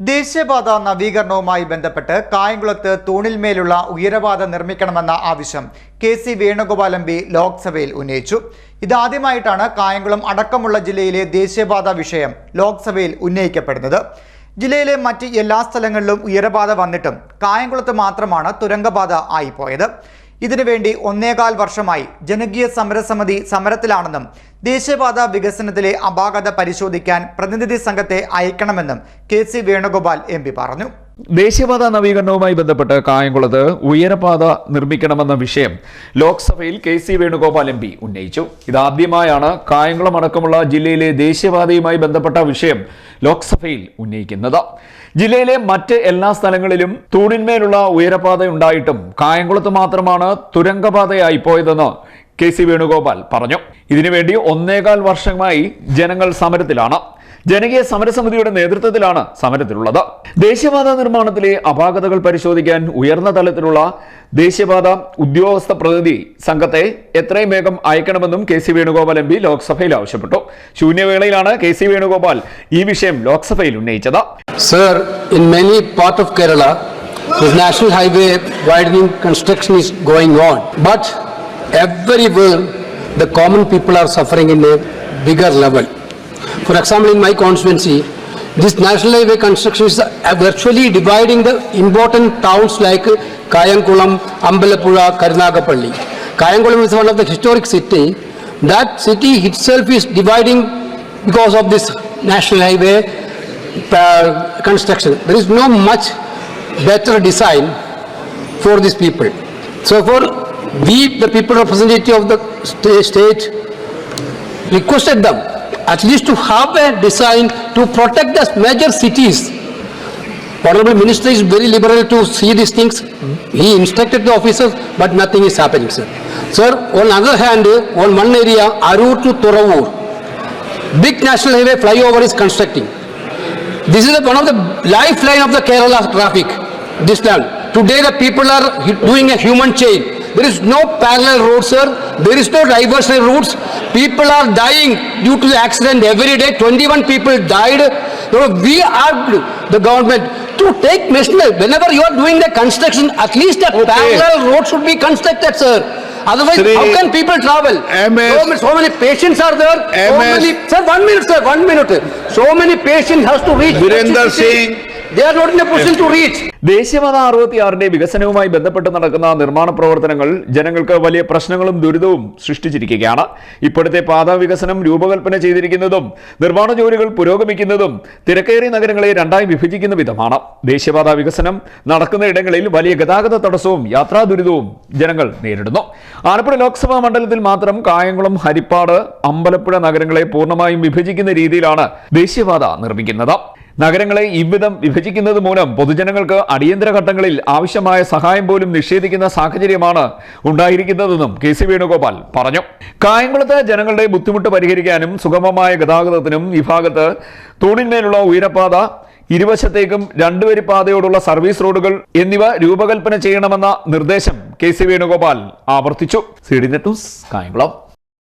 ദേശീയപാത നവീകരണവുമായി ബന്ധപ്പെട്ട് കായംകുളത്ത് തൂണിൽമേലുള്ള ഉയരപാത നിർമ്മിക്കണമെന്ന ആവശ്യം കെ സി വേണുഗോപാൽ എം ലോക്സഭയിൽ ഉന്നയിച്ചു. ഇതാദ്യമായിട്ടാണ് കായംകുളം അടക്കമുള്ള ജില്ലയിലെ ദേശീയപാത വിഷയം ലോക്സഭയിൽ ഉന്നയിക്കപ്പെടുന്നത്. ജില്ലയിലെ മറ്റ് എല്ലാ സ്ഥലങ്ങളിലും ഉയരപാത വന്നിട്ടും കായംകുളത്ത് മാത്രമാണ് തുരങ്കപാത ആയിപ്പോയത് ഇതിനുവേണ്ടി ഒന്നേകാൽ വർഷമായി ജനകീയ സമരസമിതി സമരത്തിലാണെന്നും ദേശീയപാത വികസനത്തിലെ അപാകത പരിശോധിക്കാൻ പ്രതിനിധി സംഘത്തെ അയക്കണമെന്നും കെ സി വേണുഗോപാൽ എം പറഞ്ഞു. ദേശീയപാത നവീകരണവുമായി ബന്ധപ്പെട്ട് കായംകുളത്ത് ഉയരപാത നിർമ്മിക്കണമെന്ന വിഷയം ലോക്സഭയിൽ K C Venugopal M P ഉന്നയിച്ചു. ഇതാദ്യമായാണ് കായംകുളം അടക്കമുള്ള ജില്ലയിലെ ദേശീയപാതയുമായി ബന്ധപ്പെട്ട വിഷയം ലോക്സഭയിൽ ഉന്നയിക്കുന്നത്. ജില്ലയിലെ മറ്റ് എല്ലാ സ്ഥലങ്ങളിലും തൂണിന്മേലുള്ള ഉയരപാത ഉണ്ടായിട്ടും കായംകുളത്ത് മാത്രമാണ് തുരങ്കപാതയായി പോയതെന്ന് കെ സി വേണുഗോപാൽ പറഞ്ഞു. ഇതിനുവേണ്ടി ഒന്നേകാൽ വർഷമായി ജനങ്ങൾ സമരത്തിലാണ്. ജനകീയ സമരസമിതിയുടെ നേതൃത്വത്തിലാണ് സമരത്തിലുള്ളത് ദേശീയപാത നിർമ്മാണത്തിലെ അപാകതകൾ പരിശോധിക്കാൻ ഉയർന്ന തലത്തിലുള്ള ദേശീയപാത ഉദ്യോഗസ്ഥ പ്രതിനിധി സംഘത്തെ എത്രയും വേഗം അയക്കണമെന്നും K C Venugopal M P ലോക്സഭയിൽ ആവശ്യപ്പെട്ടു ശൂന്യവേളയിലാണ് കെ സി വേണുഗോപാൽ ഈ വിഷയം ലോക്സഭയിൽ ഉന്നയിച്ചത് sir in part of Kerala, this national highway widening construction is going on. But everywhere, the common people are suffering in a bigger level. For example, in my constituency, this national highway construction is virtually dividing the important towns like Kayankulam, Ambalapura, Karunagapalli. Kayankulam is one of the historic city. That city itself is dividing because of this national highway uh, construction. There is no much better design for these people. So for we, the people representative of the sta- state, requested them at least to have a design to protect the major cities. Honorable Minister is very liberal to see these things. He instructed the officers, but nothing is happening, sir. Sir, on the other hand, on one area, Arur to Thoravur, big national highway flyover is constructing. This is one of the lifeline of the Kerala traffic, this land. Today the people are doing a human chain. There is no parallel road, sir. There is no diversionary routes. People are dying due to the accident every day. 21 people died. So we are the government to take measures. Whenever you are doing the construction, at least a parallel road should be constructed, sir. Otherwise, how can people travel? MS So many- So many patients are there. So many, sir, one minute, sir, one minute. So many patients has to reach. Virender Singh. ദേശീയപാത അറുപത്തിയാറിന്റെ വികസനവുമായി ബന്ധപ്പെട്ട് നടക്കുന്ന നിർമ്മാണ പ്രവർത്തനങ്ങൾ ജനങ്ങൾക്ക് വലിയ പ്രശ്നങ്ങളും ദുരിതവും സൃഷ്ടിച്ചിരിക്കുകയാണ്. ഇപ്പോഴത്തെ പാത വികസനം രൂപകൽപ്പന ചെയ്തിരിക്കുന്നതും നിർമ്മാണ ജോലികൾ പുരോഗമിക്കുന്നതും തിരക്കേറിയ നഗരങ്ങളെ രണ്ടായി വിഭജിക്കുന്ന വിധമാണ്. ദേശീയപാത വികസനം നടക്കുന്ന ഇടങ്ങളിൽ വലിയ ഗതാഗത തടസ്സവും യാത്രാ ദുരിതവും ജനങ്ങൾ നേരിടുന്നു. ആലപ്പുഴ ലോക്സഭാ മണ്ഡലത്തിൽ മാത്രം കായംകുളം ഹരിപ്പാട് അമ്പലപ്പുഴ നഗരങ്ങളെ പൂർണമായും വിഭജിക്കുന്ന രീതിയിലാണ് ദേശീയപാത നിർമ്മിക്കുന്നത്. നഗരങ്ങളെ ഇவ்விധം വിഭജിക്കുന്നത് മൂലം പൊതുജനങ്ങൾക്ക് അടിയന്തര ഘട്ടങ്ങളിൽ ആവശ്യമായ സഹായം പോലും നിഷേധിക്കുന്ന സാഹചര്യമാണ് ഉണ്ടായിരിക്കുന്നതെന്നും കെ സി വേണുഗോപാൽ പറഞ്ഞു. കായംകുളത്ത് ജനങ്ങളുടെ ബുദ്ധിമുട്ട് പരിഹരിക്കാനും സുഗമമായ ഗതാഗതത്തിനും ഈ ഭാഗത്ത് തൂണിന്മേലുള്ള ഉയരപ്പാത ഇരുവശത്തേക്കും രണ്ടുവരി പാതയോടുള്ള സർവീസ് റോഡുകൾ എന്നിവ രൂപകൽപ്പന ചെയ്യണമെന്ന നിർദ്ദേശം കെ സി വേണുഗോപാൽ ആവർത്തിച്ചു. C D net news Kayamkulam.